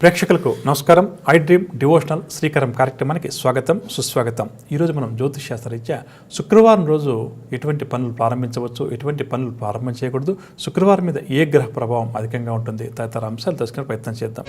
ప్రేక్షకులకు నమస్కారం. I dream devotional Srikaram కార్యక్రమానికి స్వాగతం సుస్వాగతం. ఈరోజు మనం జ్యోతిష్ శుక్రవారం రోజు ఎటువంటి పనులు ప్రారంభించవచ్చు ఎటువంటి పనులు ప్రారంభం చేయకూడదు శుక్రవారం మీద ఏ గ్రహ ప్రభావం అధికంగా ఉంటుంది తదితర అంశాలు తెలుసుకునే ప్రయత్నం చేద్దాం.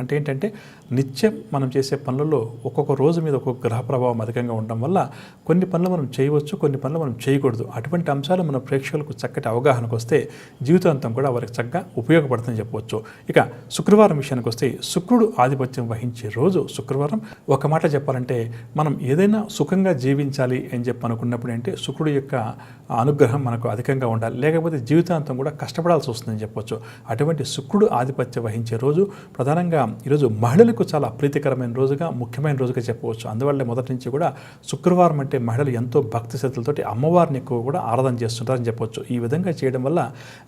అంటే ఏంటంటే నిత్యం మనం చేసే పనులలో ఒక్కొక్క రోజు మీద ఒక్కొక్క గ్రహ ప్రభావం అధికంగా ఉండడం వల్ల కొన్ని పనులు మనం చేయవచ్చు కొన్ని పనులు మనం చేయకూడదు. అటువంటి అంశాలు మన ప్రేక్షకులకు చక్కటి అవగాహనకు వస్తే జీవితాంతం కూడా వారికి చక్కగా ఉపయోగపడుతుందని చెప్పవచ్చు. ఇక శుక్రవారం విషయానికి వస్తే శుక్రుడు ఆధిపత్యం వహించే రోజు శుక్రవారం. ఒక మాట చెప్పాలంటే మనం ఏదైనా సుఖంగా జీవించాలి అని చెప్పి అనుకున్నప్పుడు అంటే శుక్రుడు యొక్క అనుగ్రహం మనకు అధికంగా ఉండాలి. లేకపోతే జీవితాంతం కూడా కష్టపడాల్సి వస్తుందని చెప్పవచ్చు అటువంటి శుక్రుడు ఆధిపత్యం వహించే రోజు ప్రధానంగా ఈరోజు మహిళలకు చాలా ప్రీతికరమైన రోజుగా ముఖ్యమైన రోజుగా చెప్పవచ్చు. అందువల్ల మొదటి నుంచి కూడా శుక్రవారం అంటే మహిళలు ఎంతో భక్తి శ్రద్ధలతోటి అమ్మవారిని ఎక్కువ కూడా ఆరాధన చేస్తుంటారని చెప్పవచ్చు ఈ విధంగా చేయడం వల్ల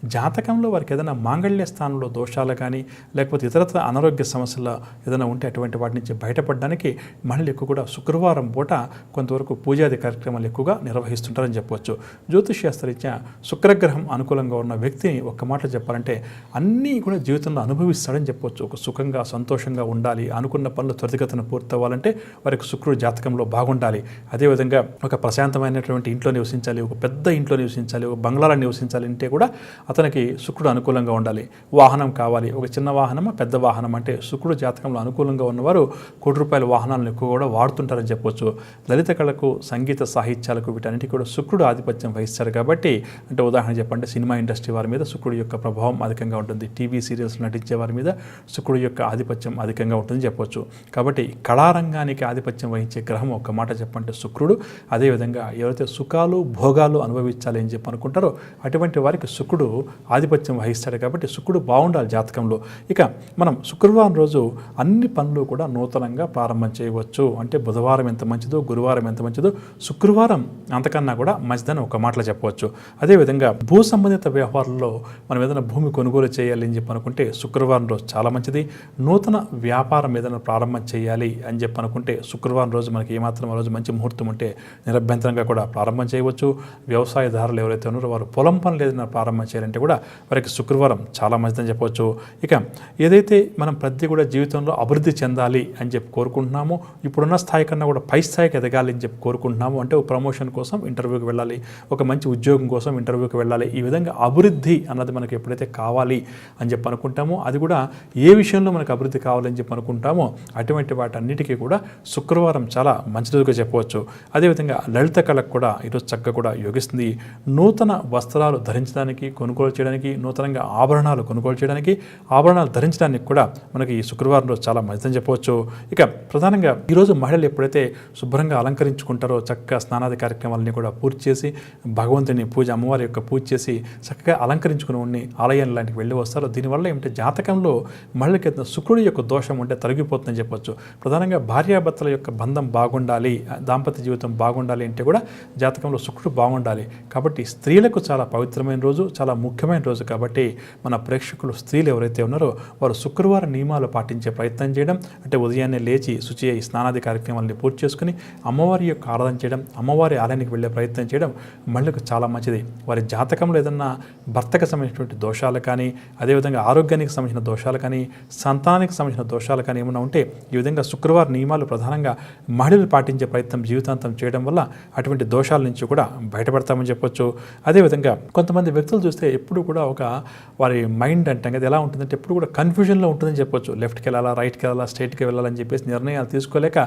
జాతకంలో వారికి ఏదైనా మాంగళ్య స్థానంలో దోషాలు కానీ లేకపోతే ఇతరత్ర అనారోగ్య సమస్యలు ఏదైనా ఉంటే అటువంటి వాటి నుంచి బయటపడడానికి మహిళలు ఎక్కువ కూడా శుక్రవారం పూట కొంతవరకు పూజాది కార్యక్రమాలు ఎక్కువగా నిర్వహిస్తుంటారని చెప్పవచ్చు జ్యోతిష్శాస్త్రరీత్యా శుక్రగ్రహం అనుకూలంగా ఉన్న వ్యక్తిని ఒక్క మాట చెప్పాలంటే అన్నీ కూడా జీవితంలో అనుభవిస్తాడని చెప్పవచ్చు ఒక సుఖంగా సంతోషంగా ఉండాలి అనుకున్న పనులు త్వరితగతిన పూర్తవ్వాలంటే వారికి శుక్రుడు జాతకంలో బాగుండాలి. అదేవిధంగా ఒక ప్రశాంతమైనటువంటి ఇంట్లో నివసించాలి ఒక పెద్ద ఇంట్లో నివసించాలి ఒక బంగ్లాలో నివసించాలి అంటే కూడా అతనికి శుక్రుడు అనుకూలంగా ఉండాలి. వాహనం కావాలి. ఒక చిన్న వాహనమా పెద్ద వాహనం అంటే శుక్రుడు జాతకంలో అనుకూలంగా ఉన్నవారు కోటి రూపాయల వాహనాలను ఎక్కువ కూడా వాడుతుంటారని చెప్పొచ్చు. లలిత కళకు సంగీత సాహిత్యాలకు వీటన్నిటికీ కూడా శుక్రుడు ఆధిపత్యం వహిస్తారు కాబట్టి అంటే ఉదాహరణ చెప్పండి సినిమా ఇండస్ట్రీ వారి మీద శుక్రుడు యొక్క ప్రభావం అధికంగా ఉంటుంది. టీవీ సీరియల్స్ నటించే వారి మీద శుక్రుడు యొక్క ఆధిపత్యం అధికంగా ఉంటుందని చెప్పొచ్చు. కాబట్టి కళారంగానికి ఆధిపత్యం వహించే గ్రహం ఒక మాట చెప్పంటే శుక్రుడు. అదేవిధంగా ఎవరైతే సుఖాలు భోగాలు అనుభవించాలి అని చెప్పి అనుకుంటారో అటువంటి వారికి శుక్రుడు ఆధిపత్యం వహిస్తాడు కాబట్టి శుక్రుడు బాగుండాలి జాతకంలో. ఇక మనం శుక్రవారం రోజు అన్ని పనులు కూడా నూతనంగా ప్రారంభం చేయవచ్చు. అంటే బుధవారం ఎంత మంచిదో గురువారం ఎంత మంచిదో శుక్రవారం అంతకన్నా కూడా మంచిదని ఒక మాటలో చెప్పవచ్చు. అదేవిధంగా భూ సంబంధిత వ్యవహారంలో మనం ఏదైనా భూమి కొనుగోలు చేయాలి అని చెప్పి అనుకుంటే శుక్రవారం రోజు చాలా మంచిది. నూతన వ్యాపారం ఏదైనా ప్రారంభం చేయాలి అని చెప్పి అనుకుంటే శుక్రవారం రోజు మనకి ఏమాత్రం ఆ రోజు మంచి ముహూర్తం ఉంటే నిరభ్యంతరంగా కూడా ప్రారంభం చేయవచ్చు. వ్యవసాయదారులు ఎవరైతే ఉన్నారో వారు పొలం పనులు ఏదైనా ప్రారంభం చేయాలంటే కూడా వారికి శుక్రవారం చాలా మంచిదని చెప్పవచ్చు. ఇక ఏదైతే మనం ప్రతి కూడా జీవితంలో అభివృద్ధి చెందాలి అని చెప్పి కోరుకుంటున్నామో ఇప్పుడున్న స్థాయి కన్నా కూడా పై స్థాయికి ఎదగాలి అని చెప్పి కోరుకుంటున్నాము అంటే ఒక ప్రమోషన్ కోసం ఇంటర్వ్యూకి వెళ్ళాలి ఒక మంచి ఉద్యోగం కోసం ఇంటర్వ్యూకి వెళ్ళాలి ఈ విధంగా అభివృద్ధి అన్నది మనకు ఎప్పుడైతే కావాలి అని చెప్పి అనుకుంటామో అది కూడా ఏ విషయంలో మనకు అభివృద్ధి కావాలని చెప్పి అనుకుంటామో అటువంటి వాటన్నిటికీ కూడా శుక్రవారం చాలా మంచిదిగా చెప్పవచ్చు. అదేవిధంగా లలిత కళకు కూడా ఈరోజు చక్కగా కూడా యోగిస్తుంది. నూతన వస్త్రాలు ధరించడానికి కొనుగోలు చేయడానికి నూతనంగా ఆభరణాలు కొనుగోలు చేయడానికి ఆభరణాలు ధరించడానికి కూడా మనకి ఈ శుక్రవారం రోజు చాలా మంచిదని చెప్పవచ్చు. ఇక ప్రధానంగా ఈరోజు మహిళలు ఎప్పుడైతే శుభ్రంగా అలంకరించుకుంటారో చక్కగా స్నానాది కార్యక్రమాలని కూడా పూర్తి చేసి భగవంతుని పూజ అమ్మవారి యొక్క పూజ చేసి చక్కగా అలంకరించుకుని ఉండి ఆలయం లాంటికి వెళ్ళి వస్తారో. దీనివల్ల ఏమిటంటే జాతకంలో మహిళకి ఏదైనా శుక్రుడి యొక్క దోషం ఉంటే తొలగిపోతుందని చెప్పొచ్చు. ప్రధానంగా భార్యాభర్తల యొక్క బంధం బాగుండాలి దాంపత్య జీవితం బాగుండాలి అంటే కూడా జాతకంలో శుక్రుడు బాగుండాలి. కాబట్టి స్త్రీలకు చాలా పవిత్రమైన రోజు చాలా ముఖ్యమైన రోజు. కాబట్టి మన ప్రేక్షకులు స్త్రీలు ఎవరైతే ఉన్నారో వారు శుక్రవారం నియమాలు పాటించే ప్రయత్నం చేయడం అంటే ఉదయాన్నే లేచి శుచి అయి స్నానాది కార్యక్రమాలని పూర్తి చేసుకుని అమ్మవారి యొక్క ఆరాధన చేయడం అమ్మవారి ఆలయానికి వెళ్ళే ప్రయత్నం చేయడం మహిళకు చాలా మంచిది. వారి జాతకంలో ఏదన్నా భర్తకు సంబంధించినటువంటి దోషాలు కానీ అదేవిధంగా ఆరోగ్యానికి సంబంధించిన దోషాలు కానీ సంతానానికి సంబంధించిన దోషాలు కానీ ఏమైనా ఉంటే ఈ విధంగా శుక్రవారం నియమాలు ప్రధానంగా మహిళలు పాటించే ప్రయత్నం జీవితాంతం చేయడం వల్ల అటువంటి దోషాల నుంచి కూడా బయటపడతామని చెప్పొచ్చు. అదేవిధంగా కొంతమంది వ్యక్తులు చూస్తే ఎప్పుడు కూడా ఒక వారి మైండ్ అంటాం కదా ఎలా ఉంటుందంటే ఎప్పుడు కూడా కన్ఫ్యూజన్లో ఉంటుందని చెప్పొచ్చు. లెఫ్ట్కి వెళ్ళాలా రైట్కి వెళ్ళాలా స్ట్రైట్కి వెళ్ళాలని చెప్పేసి నిర్ణయాలు తీసుకోలేక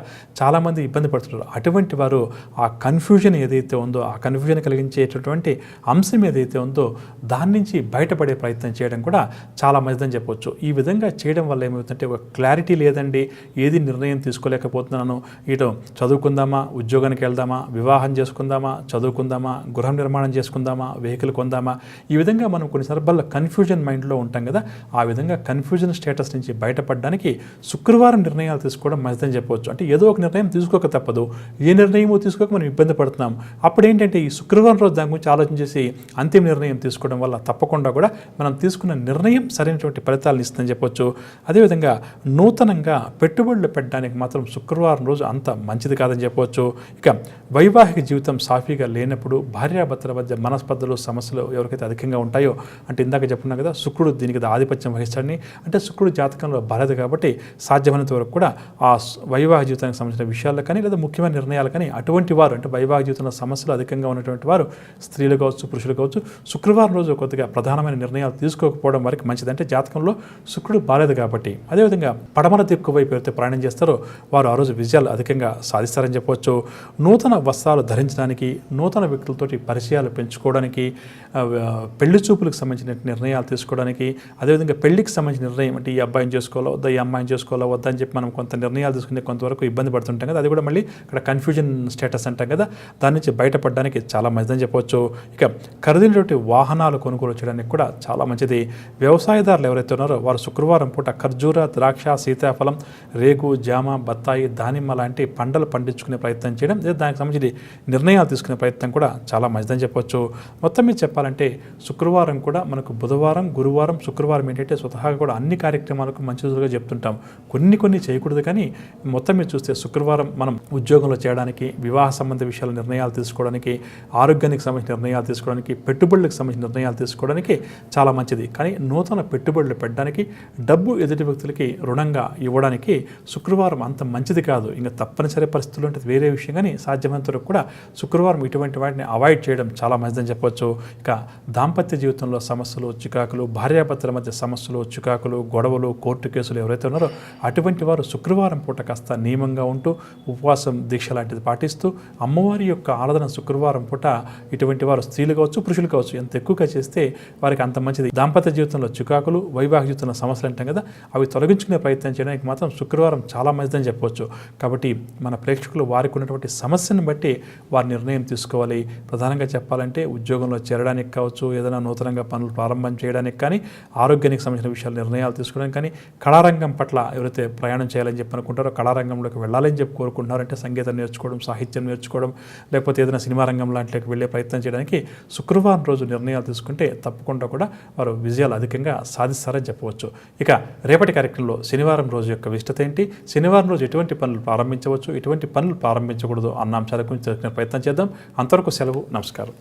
చాలామంది ఇబ్బంది పడుతున్నారు అటువంటి వారు ఆ కన్ఫ్యూజన్ ఏదైతే ఉందో ఆ కన్ఫ్యూజన్ కలిగించేటటువంటి అంశం ఏదైతే ఉందో దాని నుంచి బయటపడే ప్రయత్నం చేయడం కూడా చాలా మంచిదని చెప్పొచ్చు. ఈ విధంగా చేయడం వల్ల ఏమవుతుందంటే ఒక క్లారిటీ లేదండి. ఏది నిర్ణయం తీసుకోలేకపోతున్నాను. ఇటు చదువుకుందామా ఉద్యోగానికి వెళ్దామా వివాహం చేసుకుందామా చదువుకుందామా గృహ నిర్మాణం చేసుకుందామా వెహికల్ కొందామా? ఈ విధంగా మనం కొన్ని సందర్భాల్లో కన్ఫ్యూజన్ మైండ్లో ఉంటాం కదా. ఆ విధంగా కన్ఫ్యూజన్ స్టేటస్ నుంచి బయటపడడానికి శుక్రవారం నిర్ణయాలు తీసుకోవడం మంచిదని చెప్పవచ్చు. అంటే ఏదో ఒక నిర్ణయం తీసుకోక తప్పదు. ఏ నిర్ణయమో తీసుకోక మనం ఇబ్బంది పడుతున్నాం. అప్పుడు ఏంటంటే ఈ శుక్రవారం రోజు దాని గురించి ఆలోచన చేసి అంతిమ నిర్ణయం తీసుకోవడం వల్ల తప్పకుండా కూడా మనం తీసుకున్న నిర్ణయం సరైనటువంటి ఫలితాలను ఇస్తుందని చెప్పొచ్చు. అదే అదేవిధంగా నూతనంగా పెట్టుబడులు పెట్టడానికి మాత్రం శుక్రవారం రోజు అంత మంచిది కాదని చెప్పవచ్చు. ఇక వైవాహిక జీవితం సాఫీగా లేనప్పుడు భార్యాభర్తల మధ్య మనస్పర్ధలు సమస్యలు ఎవరికైతే అధికంగా ఉంటాయో అంటే ఇందాక చెప్పుకున్నాం కదా శుక్రుడు దీనికి ఆధిపత్యం వహిస్తాడని అంటే శుక్రుడు జాతకంలో బాధ్యత కాబట్టి సాధ్యమైనంత వరకు కూడా ఆ వైవాహ వైవాహిక జీవితానికి సంబంధించిన విషయాల్లో కానీ లేదా ముఖ్యమైన నిర్ణయాలు కానీ అటువంటి వారు అంటే వైవాహిక జీవితంలో సమస్యలు అధికంగా ఉన్నటువంటి వారు స్త్రీలు కావచ్చు పురుషులు కావచ్చు శుక్రవారం రోజు కొద్దిగా ప్రధానమైన నిర్ణయాలు తీసుకోకపోవడం వరకు మంచిది. అంటే జాతకంలో శుక్రుడు బాలేదు కాబట్టి అదేవిధంగా పడమర దిక్కు వైపు ఎవరైతే ప్రయాణం చేస్తారో వారు ఆ రోజు విజయాలు అధికంగా సాధిస్తారని చెప్పవచ్చు. నూతన వస్త్రాలు ధరించడానికి నూతన వ్యక్తులతోటి పరిచయాలు పెంచుకోవడానికి పెళ్ళి చూపులకు సంబంధించిన నిర్ణయాలు తీసుకోవడానికి అదేవిధంగా పెళ్ళికి సంబంధించిన నిర్ణయం అంటే ఈ అబ్బాయిని చేసుకోవాలో వద్దా ఈ అమ్మాయిని చేసుకోవాలో వద్దా అని చెప్పి మనం కొంత నిర్ణయాలు తీసుకునే కొంతవరకు ఇబ్బంది పడుతుంటాం కదా. అది కూడా మళ్ళీ ఇక్కడ కన్ఫ్యూజన్ స్టేటస్ అంటాం కదా. దాని నుంచి బయటపడడానికి చాలా మంచిదని చెప్పవచ్చు. ఇక ఖరీదైనటువంటి వాహనాలు కొనుగోలు చేయడానికి కూడా చాలా మంచిది. వ్యవసాయదారులు ఎవరైతే ఉన్నారో వారు శుక్రవారం పూట ఖర్జూర ద్రాక్ష సీతాఫలం రేగు జామ బత్తాయి దానిమ్మ లాంటి పంటలు పండించుకునే ప్రయత్నం చేయడం లేదా దానికి సంబంధించి నిర్ణయాలు తీసుకునే ప్రయత్నం కూడా చాలా మంచిదని చెప్పొచ్చు. మొత్తం మీద చెప్పాలంటే శుక్రవారం కూడా మనకు బుధవారం గురువారం శుక్రవారం ఏంటంటే స్వతహాగా కూడా అన్ని కార్యక్రమాలకు మంచి రోజులుగా చెప్తుంటాం. కొన్ని కొన్ని చేయకూడదు కానీ మొత్తం మీద చూస్తే శుక్రవారం మనం ఉద్యోగంలో చేయడానికి వివాహ సంబంధ విషయాల నిర్ణయాలు తీసుకోవడానికి ఆరోగ్యానికి సంబంధించిన నిర్ణయాలు తీసుకోవడానికి పెట్టుబడులకు సంబంధించిన నిర్ణయాలు తీసుకోవడానికి చాలా మంచిది. కానీ నూతన పెట్టుబడులు పెట్టడానికి డబ్బు ఎదుటి వ్యక్తులకి రుణంగా ఇవ్వడానికి శుక్రవారం అంత మంచిది కాదు. ఇంకా తప్పనిసరి పరిస్థితులు అంటే వేరే విషయం కానీ సాధ్యమైనంత వరకు కూడా శుక్రవారం ఇటువంటి వాటిని అవాయిడ్ చేయడం చాలా మంచిదని చెప్పొచ్చు. ఇక దాంపత్య జీవితంలో సమస్యలు చికాకులు భార్యాభర్తల మధ్య సమస్యలు చికాకులు గొడవలు కోర్టు కేసులు ఎవరైతే ఉన్నారో అటువంటి వారు శుక్రవారం పూట కాస్త నియమంగా ఉంటూ ఉపవాసం దీక్ష లాంటిది పాటిస్తూ అమ్మవారి యొక్క ఆరాధన శుక్రవారం పూట ఇటువంటి వారు స్త్రీలు కావచ్చు పురుషులు కావచ్చు ఎంత ఎక్కువగా చేస్తే వారికి అంత మంచిది. దాంపత్య జీవితంలో చికాకులు వైవాహిక జీవితంలో సమస్యలు అంటాం కదా అవి తొలగించుకునే ప్రయత్నం చేయడానికి మాత్రం శుక్రవారం చాలా మంచిదని చెప్పవచ్చు కాబట్టి మన ప్రేక్షకులు వారికి ఉన్నటువంటి సమస్యను బట్టి వారి నిర్ణయం తీసుకోవాలి. ప్రధానంగా చెప్పాలంటే ఉద్యోగంలో చేరడానికి కావచ్చు ఏదైనా నూతనంగా పనులు ప్రారంభం చేయడానికి కానీ ఆరోగ్యానికి సంబంధించిన విషయాలు నిర్ణయాలు తీసుకోవడానికి కానీ కళారంగం పట్ల ఎవరైతే ప్రయాణం చేయాలని చెప్పి అనుకుంటారో కళారంగంలోకి వెళ్ళాలని చెప్పి కోరుకుంటున్నారంటే సంగీతం నేర్చుకోవడం సాహిత్యం నేర్చుకోవడం లేకపోతే ఏదైనా సినిమా రంగం లాంటికి వెళ్ళే ప్రయత్నం చేయడానికి శుక్రవారం రోజు నిర్ణయాలు తీసుకుంటే తప్పకుండా కూడా వారు విజయాలు అధికంగా సాధిస్తారని చెప్పవచ్చు. ఇక రేపటి కార్యక్రమంలో శనివారం రోజు యొక్క విశిష్టత ఏంటి? శనివారం రోజు ఎటువంటి పనులు ప్రారంభించవచ్చు? ఎటువంటి పనులు ప్రారంభించకూడదు అన్న అంశాల గురించి ప్రయత్నం చేద్దాం. అంతవరకు సెలవు. నమస్కారం.